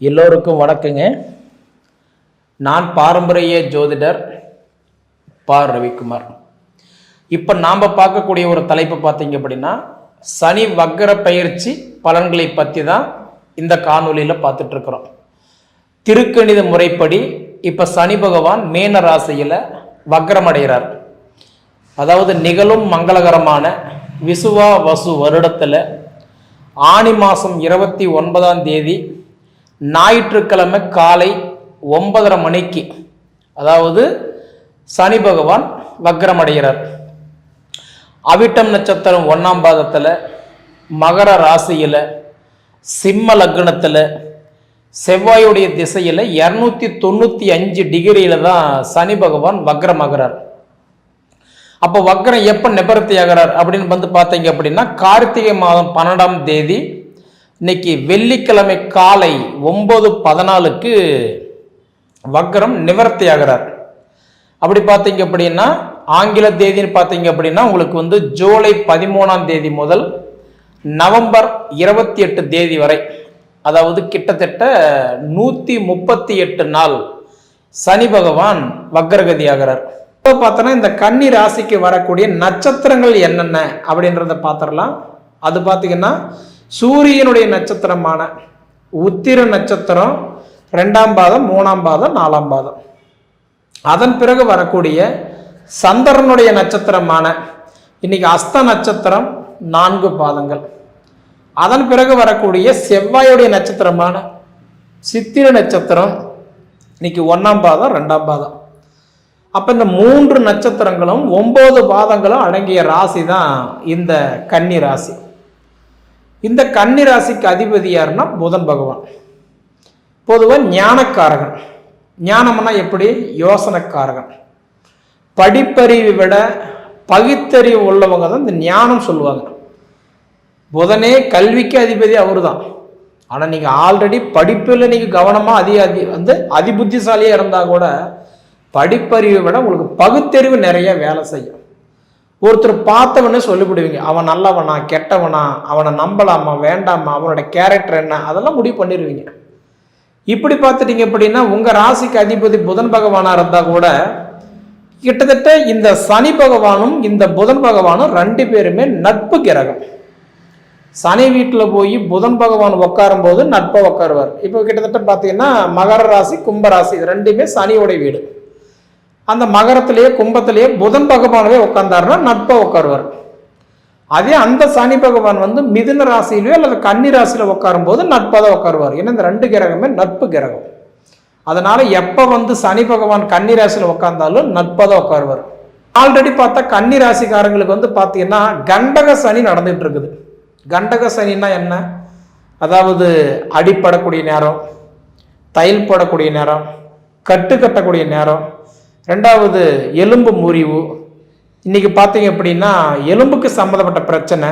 எல்லோருக்கும் வணக்கங்க. நான் பாரம்பரிய ஜோதிடர் பா. ரவிக்குமார். இப்போ நாம் பார்க்கக்கூடிய ஒரு தலைப்பு பார்த்தீங்க அப்படின்னா சனி வக்கர பயிற்சி பலன்களை பற்றி தான் இந்த காணொலியில் பார்த்துட்ருக்குறோம் திருக்கணித முறைப்படி இப்போ சனி பகவான் மீன ராசியில் வக்ரமடைகிறார் அதாவது நிகழும் மங்களகரமான விசுவா வசு வருடத்தில் ஆனி மாதம் இருபத்தி ஒன்பதாம் தேதி ஞாயிற்றுக்கிழமை காலை ஒன்பதரை மணிக்கு அதாவது சனி பகவான் வக்ரமடைகிறார். அவிட்டம் நட்சத்திரம் ஒன்றாம் பாதத்தில் மகர ராசியில் சிம்ம லக்னத்தில் செவ்வாயுடைய திசையில் இரநூத்தி தொண்ணூற்றி அஞ்சு டிகிரியில் தான் சனி பகவான் வக்ரமாகிறார். அப்போ வக்ரம் எப்போ நிபர்த்தி ஆகிறார் அப்படின்னு வந்து பார்த்தீங்க அப்படின்னா கார்த்திகை மாதம் பன்னெண்டாம் தேதி இன்னைக்கு வெள்ளிக்கிழமை காலை ஒம்பது பதினாலுக்கு வக்ரம் நிவர்த்தி ஆகிறார் அப்படி பார்த்தீங்க அப்படின்னா ஆங்கில தேதின்னு பார்த்தீங்க அப்படின்னா உங்களுக்கு வந்து ஜூலை பதிமூணாம் தேதி முதல் நவம்பர் இருபத்தி எட்டு தேதி வரை அதாவது கிட்டத்தட்ட நூற்றி முப்பத்தி எட்டு நாள் சனி பகவான் வக்ரகதி ஆகிறார் இப்போ பார்த்தோன்னா இந்த கன்னி ராசிக்கு வரக்கூடிய நட்சத்திரங்கள் என்னென்ன அப்படின்றத பார்த்துடலாம். அது பார்த்தீங்கன்னா சூரியனுடைய நட்சத்திரமான உத்திர நட்சத்திரம் ரெண்டாம் பாதம் மூணாம் பாதம் நாலாம் பாதம். அதன் பிறகு வரக்கூடிய சந்திரனுடைய நட்சத்திரமான இன்னைக்கு அஸ்த நட்சத்திரம் நான்கு பாதங்கள். அதன் பிறகு வரக்கூடிய செவ்வாயுடைய நட்சத்திரமான சித்திர நட்சத்திரம் இன்னைக்கு ஒன்றாம் பாதம் ரெண்டாம் பாதம். அப்போ இந்த மூன்று நட்சத்திரங்களும் ஒம்பது பாதங்களும் அடங்கிய ராசி தான் இந்த கன்னி ராசி. இந்த கன்னி ராசிக்கு அதிபதி யாருன்னா புதன் பகவான். பொதுவாக ஞானக்காரகன். ஞானம்னா எப்படி? யோசனைக்காரகன். படிப்பறிவை விட பகுத்தறிவு உள்ளவங்க தான் இந்த ஞானம் சொல்லுவாங்க. புதனே கல்விக்கு அதிபதி அவர் தான் ஆனால் நீங்கள் ஆல்ரெடி படிப்பில் நீங்கள் கவனமாக அதி அதி வந்து அதிபுத்திசாலியாக இருந்தால் கூட படிப்பறிவை விட உங்களுக்கு பகுத்தறிவு நிறைய வேலை செய்யும். ஒருத்தர் பார்த்தவனே சொல்லிவிடுவீங்க. அவன் நல்லவனா கெட்டவனா அவனை நம்பலாமா வேண்டாமா அவனோட கேரக்டர் என்ன அதெல்லாம் முடிவு பண்ணிடுவீங்க இப்படி பார்த்துட்டீங்க அப்படின்னா உங்கள் ராசிக்கு அதிபதி புதன் பகவானாக இருந்தால் கூட கிட்டத்தட்ட இந்த சனி பகவானும் இந்த புதன் பகவானும் ரெண்டு பேருமே நட்பு கிரகம். சனி வீட்டில் போய் புதன் பகவான் உட்காரும் போது நட்பை உட்காருவார் இப்போ கிட்டத்தட்ட பார்த்தீங்கன்னா மகர ராசி கும்ப ராசி இது ரெண்டுமே சனியோட வீடு. அந்த மகரத்திலேயே கும்பத்திலேயே புதன் பகவானவே உட்கார்ந்தாருன்னா நட்பாக உட்காருவார். அதே அந்த சனி பகவான் வந்து மிதுன ராசியிலயோ அல்லது கன்னி ராசியில் உட்காரும் போது நட்பாக தான் உட்காருவார். ஏன்னா இந்த ரெண்டு கிரகமே நட்பு கிரகம். அதனால் எப்போ வந்து சனி பகவான் கன்னி ராசியில் உட்காந்தாலும் நட்பாக தான் உட்காருவார். ஆல்ரெடி பார்த்தா கன்னி ராசிக்காரங்களுக்கு வந்து பார்த்தீங்கன்னா கண்டக சனி நடந்துட்டு இருக்குது கண்டக சனின்னா என்ன? அதாவது அடிப்படக்கூடிய நேரம் தையல் போடக்கூடிய நேரம் கட்டு கட்டக்கூடிய நேரம் ரெண்டாவது எலும்பு முறிவு. இன்றைக்கி பார்த்தீங்க அப்படின்னா எலும்புக்கு சம்மந்தப்பட்ட பிரச்சனை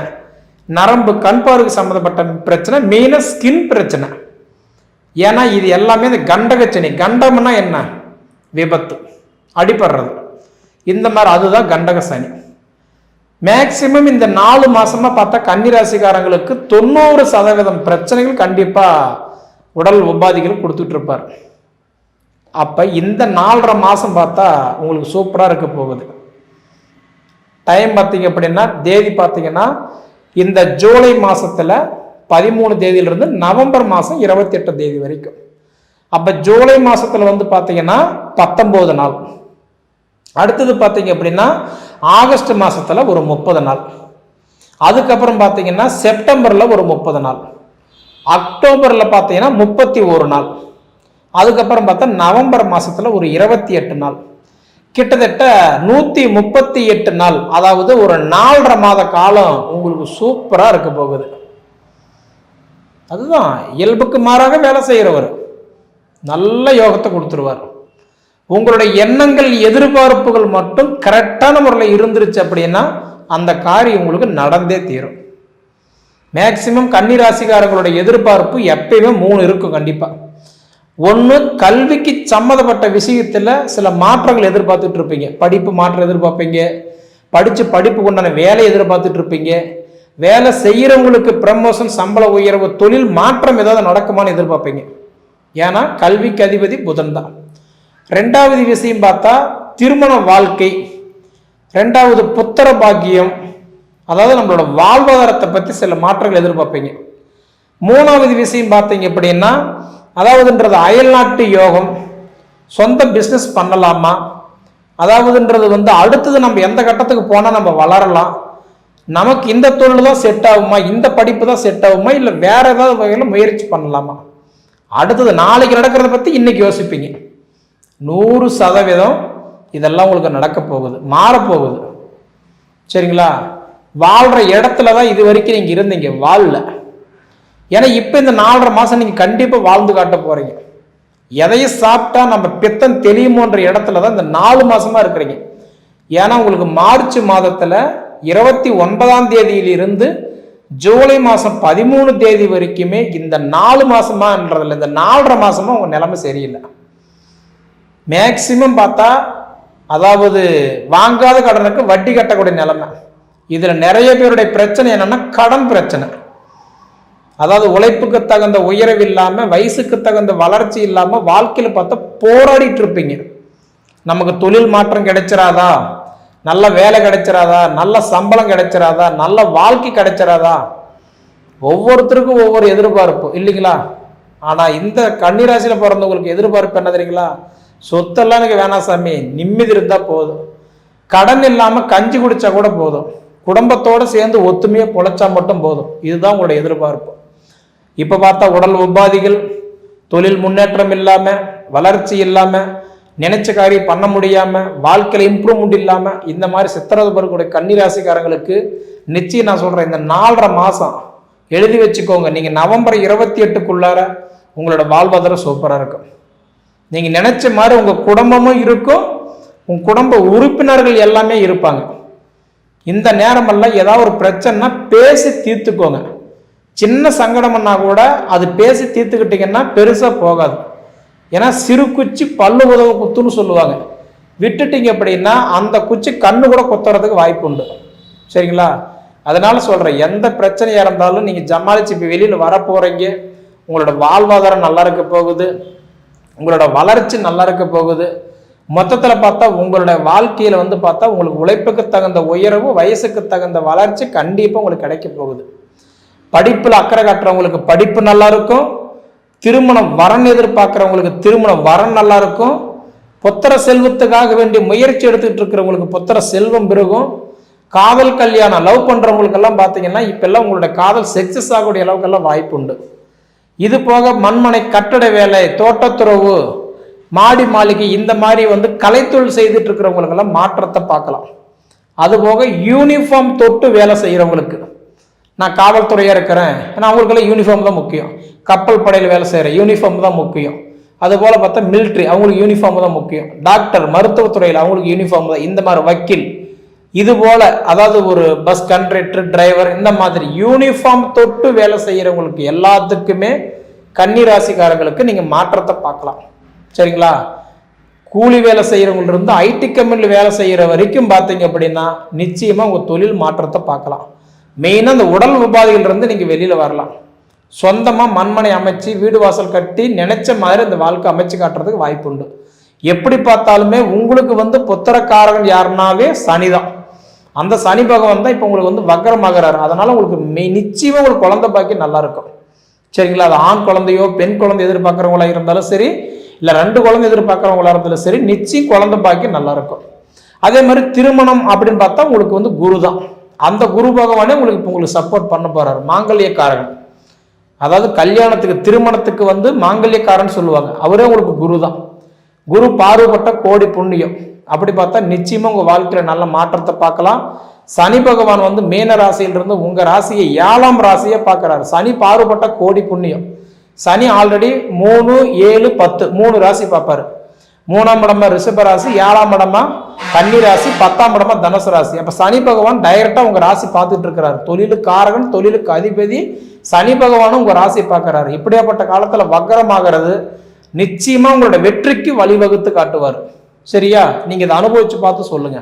நரம்பு கண் பார்வைக்கு சம்மந்தப்பட்ட பிரச்சனை மெயினாக ஸ்கின் பிரச்சனை. ஏன்னா இது எல்லாமே இந்த கண்டகச்சனி கண்டம்னா என்ன? விபத்து. அடிபடுறது. இந்த மாதிரி அதுதான் கண்டக சனி. மேக்சிமம் இந்த நாலு மாசமா பார்த்தா கன்னிராசிக்காரங்களுக்கு தொண்ணூறு சதவீதம் பிரச்சனைகள் கண்டிப்பாக உடல் உபாதிகள் கொடுத்துட்டு இருப்பார். அப்போ இந்த நாலரை மாதம் பார்த்தா உங்களுக்கு சூப்பராக இருக்க போகுது. டைம் பார்த்தீங்க அப்படின்னா தேதி பார்த்தீங்கன்னா இந்த ஜூலை மாதத்தில் பதிமூணு தேதியிலிருந்து நவம்பர் மாதம் இருபத்தி எட்டு தேதி வரைக்கும். அப்போ ஜூலை மாதத்தில் வந்து பார்த்தீங்கன்னா பத்தொம்போது நாள். அடுத்தது பார்த்தீங்க அப்படின்னா ஆகஸ்ட் மாதத்தில் ஒரு முப்பது நாள். அதுக்கப்புறம் பார்த்தீங்கன்னா செப்டம்பரில் ஒரு முப்பது நாள். அக்டோபரில் பார்த்தீங்கன்னா முப்பத்தி ஒரு நாள். அதுக்கப்புறம் பார்த்தா நவம்பர் மாதத்தில் ஒரு இருபத்தி எட்டு நாள். கிட்டத்தட்ட நூற்றி முப்பத்தி எட்டு நாள். அதாவது ஒரு நாலரை மாத காலம் உங்களுக்கு சூப்பராக இருக்க போகுது. அதுதான் இயல்புக்கு மாறாக வேலை செய்கிறவர் நல்ல யோகத்தை கொடுத்துருவார். உங்களுடைய எண்ணங்கள் எதிர்பார்ப்புகள் மட்டும் கரெக்டான முறையில் இருந்துருச்சு அப்படின்னா அந்த காரியம் உங்களுக்கு நடந்தே தீரும். மேக்சிமம் கன்னிராசிக்காரங்களுடைய எதிர்பார்ப்பு எப்பயுமே மூணு இருக்கும் கண்டிப்பாக ஒன்று கல்விக்கு சம்மந்தப்பட்ட விஷயத்தில் சில மாற்றங்கள் எதிர்பார்த்துட்டு இருப்பீங்க. படிப்பு மாற்றம் எதிர்பார்ப்பீங்க. படித்து படிப்புக்கு உண்டான வேலை எதிர்பார்த்துட்டு இருப்பீங்க. வேலை செய்கிறவங்களுக்கு ப்ரமோஷன் சம்பள உயர்வு தொழில் மாற்றம் ஏதாவது நடக்குமான்னு எதிர்பார்ப்பீங்க. ஏன்னா கல்விக்கு அதிபதி புதன் தான். ரெண்டாவது விஷயம் பார்த்தா திருமண வாழ்க்கை. ரெண்டாவது புத்திர பாக்கியம். அதாவது நம்மளோட வாழ்வாதாரத்தை பற்றி சில மாற்றங்கள் எதிர்பார்ப்பீங்க. மூணாவது விஷயம் பார்த்தீங்க அப்படின்னா அதாவதுன்றது அயல்நாட்டு யோகம். சொந்த பிஸ்னஸ் பண்ணலாமா? அதாவதுன்றது வந்து அடுத்தது நம்ம எந்த கட்டத்துக்கு போனால் நம்ம வளரலாம். நமக்கு இந்த தொழில் தான் செட் ஆகுமா? இந்த படிப்பு தான் செட் ஆகுமா? இல்லை வேற ஏதாவது வகையில் முயற்சி பண்ணலாமா? அடுத்தது நாளைக்கு நடக்கிறத பற்றி இன்னைக்கு யோசிப்பீங்க. நூறு சதவீதம் இதெல்லாம் உங்களுக்கு நடக்க போகுது மாறப்போகுது சரிங்களா? வாழ்கிற இடத்துல தான் இது வரைக்கும் நீங்கள் இருந்தீங்க வாழல. ஏன்னா இப்போ இந்த நாலரை மாதம் நீங்கள் கண்டிப்பாக வாழ்ந்து காட்ட போகிறீங்க எதையும் சாப்பிட்டா நம்ம பித்தம் தெளியுமோன்ற இடத்துல தான் இந்த நாலு மாதமாக இருக்கிறீங்க. ஏன்னா உங்களுக்கு மார்ச் மாதத்தில் இருபத்தி ஒன்பதாம் தேதியிலிருந்து ஜூலை மாதம் பதிமூணு தேதி வரைக்குமே இந்த நாலு மாதமான்றதில்ல இந்த நாலரை மாதமாக உங்கள் நிலைமை சரியில்லை. மேக்சிமம் பார்த்தா அதாவது வாங்காத கடனுக்கு வட்டி கட்டக்கூடிய நிலைமை. இதில் நிறைய பேருடைய பிரச்சனை என்னென்னா கடன் பிரச்சனை. அதாவது உழைப்புக்கு தகுந்த உயர்வு இல்லாமல் வயசுக்கு தகுந்த வளர்ச்சி இல்லாமல் வாழ்க்கையில் பார்த்தா போராடிட்டு இருப்பீங்க. நமக்கு தொழில் மாற்றம் கிடைச்சிராதா? நல்ல வேலை கிடைச்சிராதா? நல்ல சம்பளம் கிடைச்சிராதா? நல்ல வாழ்க்கை கிடைச்சிராதா? ஒவ்வொருத்தருக்கும் ஒவ்வொரு எதிர்பார்ப்பு இல்லைங்களா? ஆனால் இந்த கன்னிராசியில் பிறந்தவங்களுக்கு எதிர்பார்ப்பு என்ன தெரியுங்களா? சொத்தெல்லாம் எனக்கு வேணாம் சாமி நிம்மதி இருந்தால் போதும். கடன் இல்லாமல் கஞ்சி குடித்தா கூட போதும். குடும்பத்தோடு சேர்ந்து ஒத்துமையாக பொழைச்சா மட்டும் போதும். இதுதான் உங்களுடைய எதிர்பார்ப்பு. இப்போ பார்த்தா உடல் உபாதிகள் தொழில் முன்னேற்றம் இல்லாமல் வளர்ச்சி இல்லாமல் நினைச்ச காரியம் பண்ண முடியாமல் வாழ்க்கையில் இம்ப்ரூவ்மெண்ட் இல்லாமல் இந்த மாதிரி சித்திரது பிறகுடைய கன்னிராசிக்காரங்களுக்கு நிச்சயம் நான் சொல்கிறேன் இந்த நாலரை மாதம் எழுதி வச்சுக்கோங்க. நீங்கள் நவம்பர் இருபத்தி எட்டுக்குள்ளார உங்களோட வாழ்வாதாரம் சூப்பராக இருக்கும். நீங்கள் நினச்ச மாதிரி உங்கள் குடும்பமும் இருக்கும் உங்கள் குடும்ப உறுப்பினர்கள் எல்லாமே இருப்பாங்க. இந்த நேரமெல்லாம் ஏதாவது ஒரு பிரச்சனைனா பேசி தீர்த்துக்கோங்க. சின்ன சங்கடம்னா கூட அது பேசி தீர்த்துக்கிட்டிங்கன்னா பெருசாக போகாது. ஏன்னா சிறு குச்சி பல்லு உதவு குத்துன்னு சொல்லுவாங்க. விட்டுட்டீங்க அப்படின்னா அந்த குச்சி கண்ணு கூட குத்துறதுக்கு வாய்ப்பு உண்டு. சரிங்களா? அதனால் சொல்கிறேன் எந்த பிரச்சனையாக இருந்தாலும் நீங்கள் ஜமாளிச்சு இப்போ வெளியில் வர போகிறீங்க உங்களோட வாழ்வாதாரம் நல்லா இருக்க போகுது உங்களோட வளர்ச்சி நல்லா இருக்க போகுது. மொத்தத்தில் பார்த்தா உங்களோட வாழ்க்கையில் வந்து பார்த்தா உங்களுக்கு உழைப்புக்கு தகுந்த உயர்வு வயசுக்கு தகுந்த வளர்ச்சி கண்டிப்பாக உங்களுக்கு கிடைக்க போகுது. படிப்பில் அக்கறை காட்டுறவங்களுக்கு படிப்பு நல்லா இருக்கும் திருமணம் வரன் எதிர்பார்க்குறவங்களுக்கு திருமணம் வரன் நல்லா இருக்கும் புத்திர செல்வத்துக்காக வேண்டிய முயற்சி எடுத்துக்கிட்டு இருக்கிறவங்களுக்கு புத்திர செல்வம் பெருகும். காதல் கல்யாணம் லவ் பண்ணுறவங்களுக்கெல்லாம் பார்த்தீங்கன்னா இப்பெல்லாம் உங்களோட காதல் சக்சஸ் ஆகக்கூடிய அளவுக்கெல்லாம் வாய்ப்பு உண்டு. இது போக மண்மனை கட்டட வேலை தோட்டத்துறவு மாடி மாளிகை இந்த மாதிரி வந்து கலைத்தொழில் செய்துட்டு இருக்கிறவங்களுக்கெல்லாம் மாற்றத்தை பார்க்கலாம். அதுபோக யூனிஃபார்ம் தொட்டு வேலை செய்கிறவங்களுக்கு நான் காவல்துறையாக இருக்கிறேன். ஏன்னா அவங்களுக்கெல்லாம் யூனிஃபார்ம் தான் முக்கியம். கப்பல் படையில் வேலை செய்கிற யூனிஃபார்ம் தான் முக்கியம். அதுபோல் பார்த்தா மிலிட்ரி அவங்களுக்கு யூனிஃபார்ம் தான் முக்கியம். டாக்டர் மருத்துவத்துறையில் அவங்களுக்கு யூனிஃபார்ம் தான். இந்த மாதிரி வக்கீல். இது போல் அதாவது ஒரு பஸ் கண்ட்ரக்டர் டிரைவர் இந்த மாதிரி யூனிஃபார்ம் தொட்டு வேலை செய்கிறவங்களுக்கு எல்லாத்துக்குமே கன்னிராசிக்காரங்களுக்கு நீங்கள் மாற்றத்தை பார்க்கலாம். சரிங்களா? கூலி வேலை செய்கிறவங்களிருந்து ஐடி கம்பெனியில் வேலை செய்கிற வரைக்கும் பார்த்தீங்க அப்படின்னா நிச்சயமாக உங்கள் தொழில் மாற்றத்தை பார்க்கலாம். மெயினாக இந்த உடல் உபாதைகள்லேருந்து நீங்கள் வெளியில் வரலாம். சொந்தமாக மண்மனை அமைச்சு வீடு வாசல் கட்டி நினைச்ச மாதிரி இந்த வாழ்க்கை அமைச்சு காட்டுறதுக்கு வாய்ப்பு உண்டு. எப்படி பார்த்தாலுமே உங்களுக்கு வந்து புத்திரக்காரகன் யாருனாவே சனிதான் அந்த சனி பகவான் தான் இப்போ உங்களுக்கு வந்து வக்கரமாகிறாரு. அதனால உங்களுக்கு மெய் நிச்சயமாக உங்களுக்கு குழந்தை பாக்கி நல்லா இருக்கும். சரிங்களா? அது ஆண் குழந்தையோ பெண் குழந்தை எதிர்பார்க்குறவங்களா இருந்தாலும் சரி இல்லை ரெண்டு குழந்தை எதிர்பார்க்குறவங்களா இருந்தாலும் சரி நிச்சயம் குழந்தை பாக்கி நல்லா இருக்கும். அதே மாதிரி திருமணம் அப்படின்னு பார்த்தா உங்களுக்கு வந்து குரு தான். அந்த குரு பகவானே உங்களுக்கு இப்போ உங்களுக்கு சப்போர்ட் பண்ண போகிறார் மாங்கல்யக்காரன் அதாவது கல்யாணத்துக்கு திருமணத்துக்கு வந்து மாங்கல்யக்காரன் சொல்லுவாங்க. அவரே உங்களுக்கு குரு தான் குரு பார்வைப்பட்ட கோடி புண்ணியம். அப்படி பார்த்தா நிச்சயமாக உங்கள் வாழ்க்கையில் நல்ல மாற்றத்தை பார்க்கலாம். சனி பகவான் வந்து மீன ராசியிலிருந்து உங்கள் ராசியை ஏழாம் ராசியை பார்க்குறாரு. சனி பார்வப்பட்ட கோடி புண்ணியம். சனி ஆல்ரெடி மூணு ஏழு பத்து மூணு ராசி பார்ப்பாரு. மூணாம் இடமா ரிஷப ராசி ஏழாம் இடமா கன்னி ராசி பத்தாம் இடமா தனுசு ராசி. அப்ப சனி பகவான் டைரக்டா உங்க ராசி பார்த்துட்டு இருக்கிறாரு தொழிலுக்கு காரகன் தொழிலுக்கு அதிபதி. சனி பகவானும் உங்க ராசி பார்க்கறாரு. இப்படியாப்பட்ட காலத்துல வக்கரமாகிறது நிச்சயமா உங்களோட வெற்றிக்கு வழிவகுத்து காட்டுவார். சரியா? நீங்க இதை அனுபவிச்சு பார்த்து சொல்லுங்க.